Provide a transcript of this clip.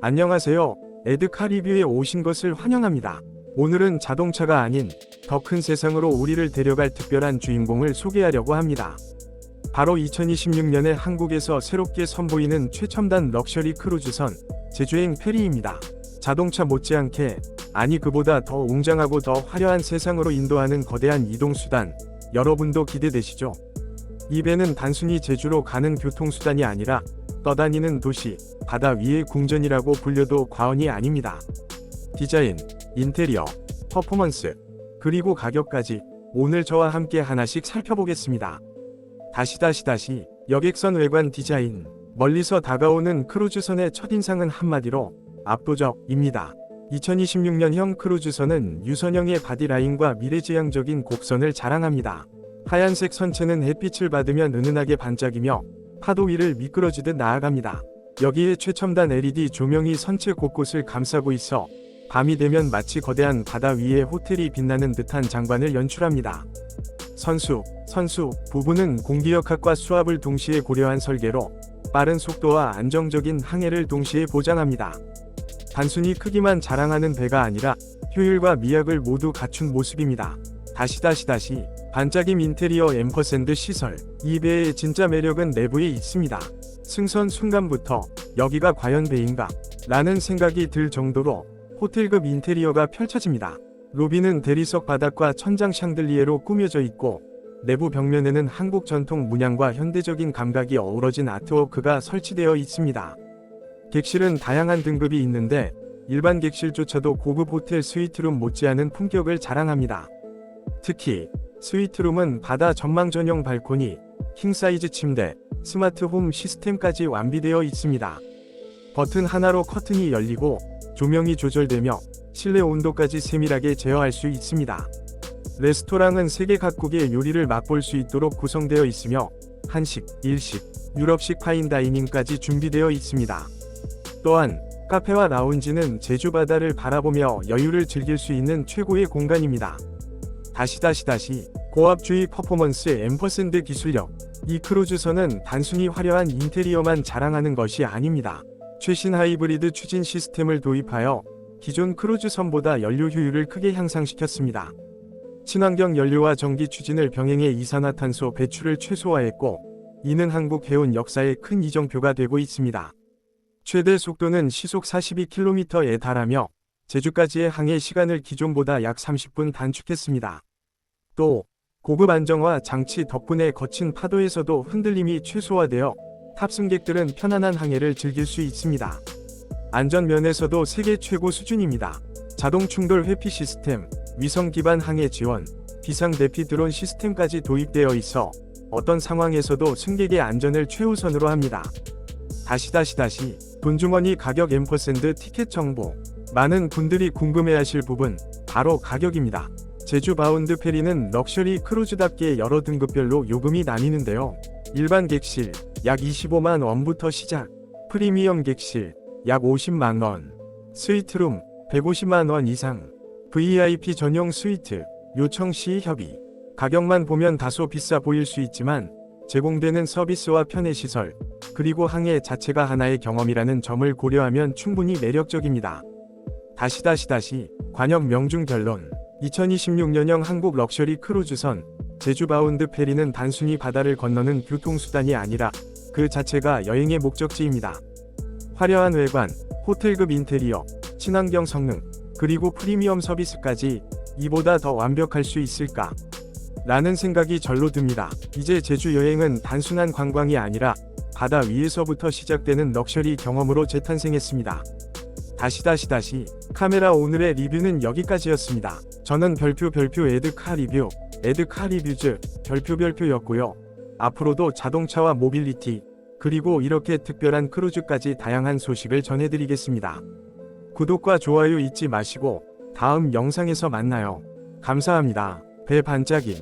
안녕하세요. 에드카 리뷰에 오신 것을 환영합니다. 오늘은 자동차가 아닌 더 큰 세상으로 우리를 데려갈 특별한 주인공을 소개하려고 합니다. 바로 2026년에 한국에서 새롭게 선보이는 최첨단 럭셔리 크루즈선 제주행 페리입니다. 자동차 못지않게 아니 그보다 더 웅장하고 더 화려한 세상으로 인도하는 거대한 이동수단 여러분도 기대되시죠? 이 배는 단순히 제주로 가는 교통수단이 아니라 떠다니는 도시, 바다 위의 궁전이라고 불려도 과언이 아닙니다. 디자인, 인테리어, 퍼포먼스, 그리고 가격까지 오늘 저와 함께 하나씩 살펴보겠습니다. 다시 다시 다시 여객선 외관 디자인, 멀리서 다가오는 크루즈선의 첫인상은 한마디로 압도적입니다. 2026년형 크루즈선은 유선형의 바디라인과 미래지향적인 곡선을 자랑합니다. 하얀색 선체는 햇빛을 받으면 은은하게 반짝이며 파도 위를 미끄러지듯 나아갑니다. 여기에 최첨단 LED 조명이 선체 곳곳을 감싸고 있어 밤이 되면 마치 거대한 바다 위에 호텔이 빛나는 듯한 장관을 연출합니다. 선수, 선수 부부는 공기역학과 수압을 동시에 고려한 설계로 빠른 속도와 안정적인 항해를 동시에 보장합니다. 단순히 크기만 자랑하는 배가 아니라 효율과 미학을 모두 갖춘 모습입니다. 다시 다시 다시 반짝임 인테리어 앰퍼샌드 시설 이 배의 진짜 매력은 내부에 있습니다. 승선 순간부터 여기가 과연 배인가? 라는 생각이 들 정도로 호텔급 인테리어가 펼쳐집니다. 로비는 대리석 바닥과 천장 샹들리에로 꾸며져 있고 내부 벽면에는 한국 전통 문양과 현대적인 감각이 어우러진 아트워크가 설치되어 있습니다. 객실은 다양한 등급이 있는데 일반 객실조차도 고급 호텔 스위트룸 못지않은 품격을 자랑합니다. 특히 스위트룸은 바다 전망 전용 발코니, 킹사이즈 침대, 스마트 홈 시스템까지 완비되어 있습니다. 버튼 하나로 커튼이 열리고 조명이 조절되며 실내 온도까지 세밀하게 제어할 수 있습니다. 레스토랑은 세계 각국의 요리를 맛볼 수 있도록 구성되어 있으며 한식, 일식, 유럽식 파인다이닝까지 준비되어 있습니다. 또한 카페와 라운지는 제주 바다를 바라보며 여유를 즐길 수 있는 최고의 공간입니다. 다시 다시 다시 고압주의 퍼포먼스 앰퍼샌드 기술력 이 크루즈선은 단순히 화려한 인테리어만 자랑하는 것이 아닙니다. 최신 하이브리드 추진 시스템을 도입하여 기존 크루즈선보다 연료 효율을 크게 향상시켰습니다. 친환경 연료와 전기 추진을 병행해 이산화탄소 배출을 최소화했고 이는 한국 해운 역사의 큰 이정표가 되고 있습니다. 최대 속도는 시속 42km에 달하며 제주까지의 항해 시간을 기존보다 약 30분 단축했습니다. 또 고급 안정화 장치 덕분에 거친 파도에서도 흔들림이 최소화되어 탑승객들은 편안한 항해를 즐길 수 있습니다. 안전 면에서도 세계 최고 수준입니다. 자동 충돌 회피 시스템, 위성 기반 항해 지원, 비상 대피 드론 시스템까지 도입되어 있어 어떤 상황에서도 승객의 안전을 최우선으로 합니다. 다시 다시 다시 돈주머니 가격 앰퍼샌드 티켓 정보 많은 분들이 궁금해하실 부분 바로 가격입니다. 제주 바운드 페리는 럭셔리 크루즈답게 여러 등급별로 요금이 나뉘는데요. 일반 객실 약 25만 원부터 시작, 프리미엄 객실 약 50만 원, 스위트룸 150만 원 이상, VIP 전용 스위트 요청 시 협의. 가격만 보면 다소 비싸 보일 수 있지만 제공되는 서비스와 편의 시설, 그리고 항해 자체가 하나의 경험이라는 점을 고려하면 충분히 매력적입니다. 다시 다시 다시 관역 명중 결론 2026년형 한국 럭셔리 크루즈선 제주 바운드 페리는 단순히 바다를 건너는 교통수단이 아니라 그 자체가 여행의 목적지입니다. 화려한 외관, 호텔급 인테리어, 친환경 성능, 그리고 프리미엄 서비스까지 이보다 더 완벽할 수 있을까? 라는 생각이 절로 듭니다. 이제 제주 여행은 단순한 관광이 아니라 바다 위에서부터 시작되는 럭셔리 경험으로 재탄생했습니다. 다시 다시 다시 카메라 오늘의 리뷰는 여기까지였습니다. 저는 별표 별표 에드카 리뷰 에드카 리뷰즈 별표 별표였고요. 앞으로도 자동차와 모빌리티 그리고 이렇게 특별한 크루즈까지 다양한 소식을 전해드리겠습니다. 구독과 좋아요 잊지 마시고 다음 영상에서 만나요. 감사합니다. 배 반짝임